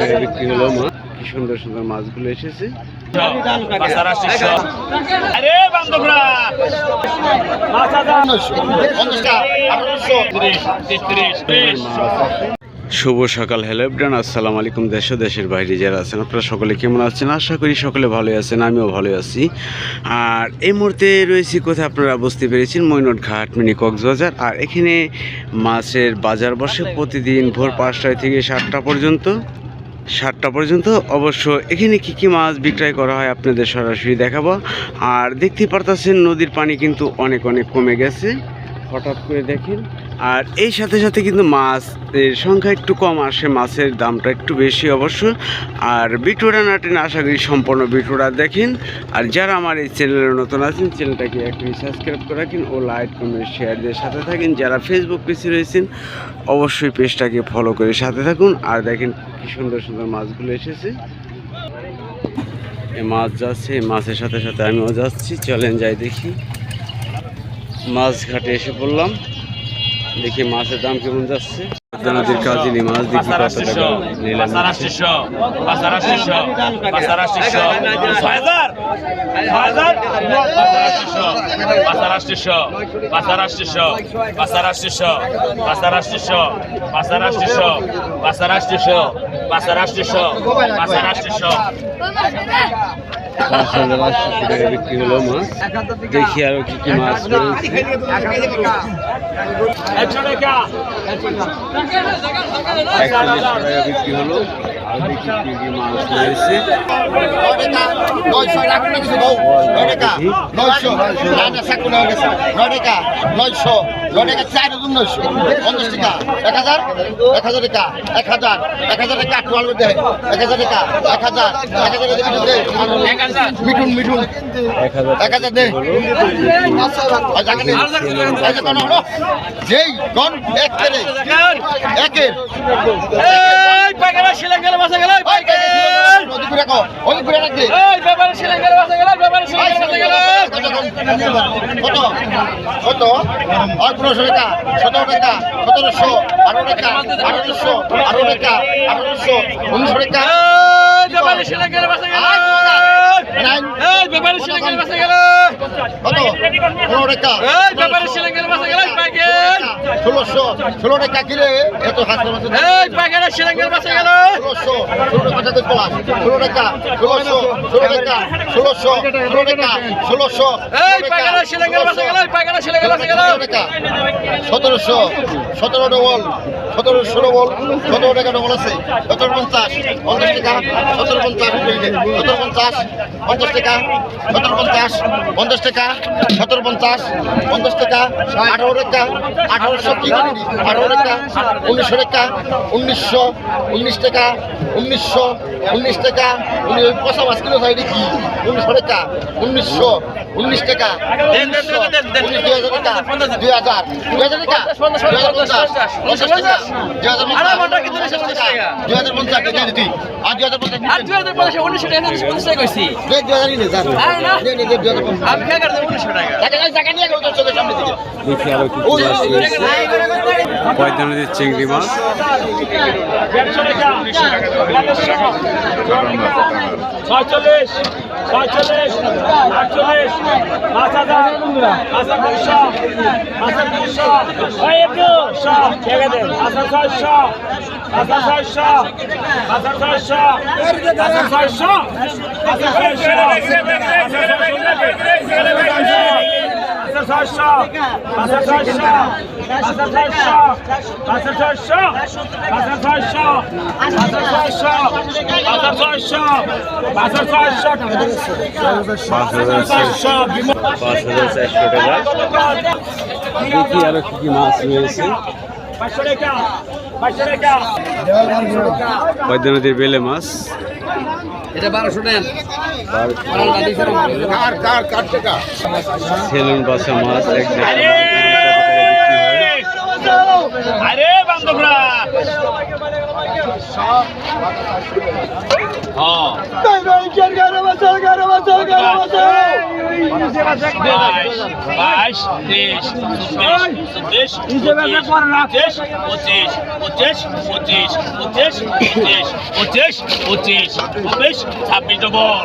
টাকা বিক্রি হলো মাছ কি সুন্দর সুন্দর মাছগুলো এসেছে। শুভ সকাল হ্যালো এভরিওয়ান আসসালামু আলাইকুম দেশ দেশের বাইরে যারা আছেন আপনারা সকলে কেমন আছেন? আশা করি সকলে ভালোই আছেন আমিও ভালোই আছি। আর এই মুহূর্তে রয়েছি কোথায় আপনারা বুঝতে পেরেছেন মৈনট ঘাট মিনি কক্সবাজার। আর এখানে মাছের বাজার বসে প্রতিদিন ভোর পাঁচটায় থেকে সাতটা পর্যন্ত। সাতটা পর্যন্ত। অবশ্য এখানে কি কি মাছ বিক্রয় করা হয় আপনাদের সরাসরি দেখাবো। আর দেখতে পারতেছেন, নদীর পানি কিন্তু অনেক অনেক কমে গেছে। হঠাৎ করে দেখেন। আর এই সাথে সাথে কিন্তু মাছ এর সংখ্যা একটু কম আসে, মাছের দামটা একটু বেশি অবশ্য। আর বিটুরা নাটেন, আশা করি সম্পূর্ণ বিটুরা দেখেন। আর যারা আমার এই চ্যানেলে নতুন আছেন, চ্যানেলটাকে একটু সাবস্ক্রাইব করে রাখেন ও লাইক, কমেন্ট, শেয়ার দিয়ে সাথে থাকেন। যারা ফেসবুক পেজে রয়েছেন, অবশ্যই পেজটাকে ফলো করে সাথে থাকুন। আর দেখেন কি সুন্দর সুন্দর মাছগুলো এসেছে। এই মাছ যাচ্ছে মাছের সাথে সাথে আমিও যাচ্ছি। চলেন যাই দেখি। মাছ ঘাটে এসে পড়লাম দেখি মাছের দাম কেমন যাচ্ছে নদীর কাজিলি মাছ দেখি কত টাকা নিলাম পাঁচ হাজার আটশো টাকা বিক্রি হলো মাছ। দেখি আরও কি কি মাছ রয়েছে। টাকা বিক্রি হলো। মাছ রয়েছে নয়শো চার হাজার নয়শো টাকা এক হাজার এক হাজার টাকা এক হাজার এক হাজার টাকা আটশো মধ্যে এক হাজার টাকা এক হাজার এক হাজার মিঠুন মিঠুন এক হাজার দে যেই গন এক একের রাখো ওই ঘুরে রাখবে। এই ব্যাপারে সেলাই করে বাসা গেল ব্যাপারে সেলাই করে বাসা গেল। কত কত আর পনেরোশো টাকা সতেরো টাকা সতেরোশো আঠারো টাকা আঠারোশো আঠারো টাকা আঠারোশো উনিশশো টাকা। ব্যাপারে সেলাই করে বাসা গেল। ব্যাপারে সেলাই করে বাসা গেল। কত? টাকা ষোলোশো ষোলো টাকা কিরে? এত হাত ষোলোশো ষোলো টাকা পলাশ ষোলো টাকা ষোলোশো ষোলো টাকা ষোলোশো ষোলো টাকা ষোলোশো সতেরোশো সতেরো ডবল সতেরো ষোলো বল সতেরো টাকা ডবল আছে। সতেরো পঞ্চাশ পঞ্চাশ টাকা সতেরো পঞ্চাশ সতেরো পঞ্চাশ পঞ্চাশ টাকা সতেরো পঞ্চাশ পঞ্চাশ টাকা সতেরো পঞ্চাশ পঞ্চাশ টাকা আঠারো টাকা আঠারোশো আঠারো টাকা উনিশশো টাকা উনিশশো উনিশ টাকা উনিশশো উনিশ টাকা পয়সা মাছ কিলো চাই কি উনিশশো টাকা উনিশশো উনিশ টাকা উনিশশো উনিশ দুই হাজার টাকা দুই হাজার দুই হাজার টাকা দুই হাজার পঞ্চাশ পঞ্চাশ টাকা দুই হাজার পঞ্চাশ দুই হাজার পঞ্চাশ টাকা দিতি আর দুই হাজার পঞ্চাশ আর দুই হাজার পঞ্চাশ উনিশশো টাকা উনিশশো পঞ্চাশ কইছি দুই দে দুই হাজার পঞ্চাশ টাকা দেখি আরও কি পঁয়তাল্লিশ চিংড়ি মাছ ছয়চল্লিশ ছয়চল্লিশ আটচল্লিশ হাজার পাঁচ দুইশো পাঁচ দুইশো পাঁচ ছয়শো পাঁচ ছয়শো পাঁচ ছয়শো ছয়শো পাঁচশো ছয়শো পাঁচশো ছয়শো পাঁচশো ছয়শো পাঁচশো ছয়শো পাঁচশো ছয়শো পাঁচশো ছয়শো পাঁচশো ছয়শো পাঁচ হাজার ছয়শো পাঁচ হাজার চারশো টাকা দেখি আরও কি কি মাছ রয়েছে বৈদ্যনদীর বেলে মাছ এটা বারোশো নেন। কার কার কার টাকা? সেলুন বাসা মাছ এক আরে আরে বান্ধবরা। হ্যাঁ। বাইশ তেইশ চব্বিশ চব্বিশ পঁচিশ পঁচিশ পঁচিশ পঁচিশ পঁচিশ পঁচিশ পঁচিশ পঁচিশ ছাব্বিশ ডবল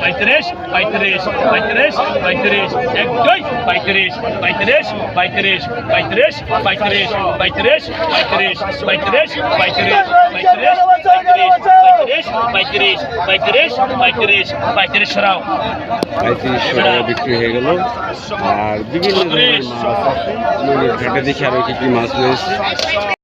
পঁয়ত্রিশ পঁয়ত্রিশ পঁয়ত্রিশ এক দুই পঁয়ত্রিশ পঁয়ত্রিশ পঁয়ত্রিশ পঁয়ত্রিশ পঁয়ত্রিশ পঁয়ত্রিশ পঁয়ত্রিশ পঁয়ত্রিশ পঁয়ত্রিশ পঁয়ত্রিশ পঁয়ত্রিশ পঁয়ত্রিশ পঁয়ত্রিশ পঁয়ত্রিশ সরাও পঁয়ত্রিশশো টাকা বিক্রি হয়ে গেল আর বিভিন্ন ধরনের মাছ ঘাটে দেখি আরও কি কি মাছ রয়েছে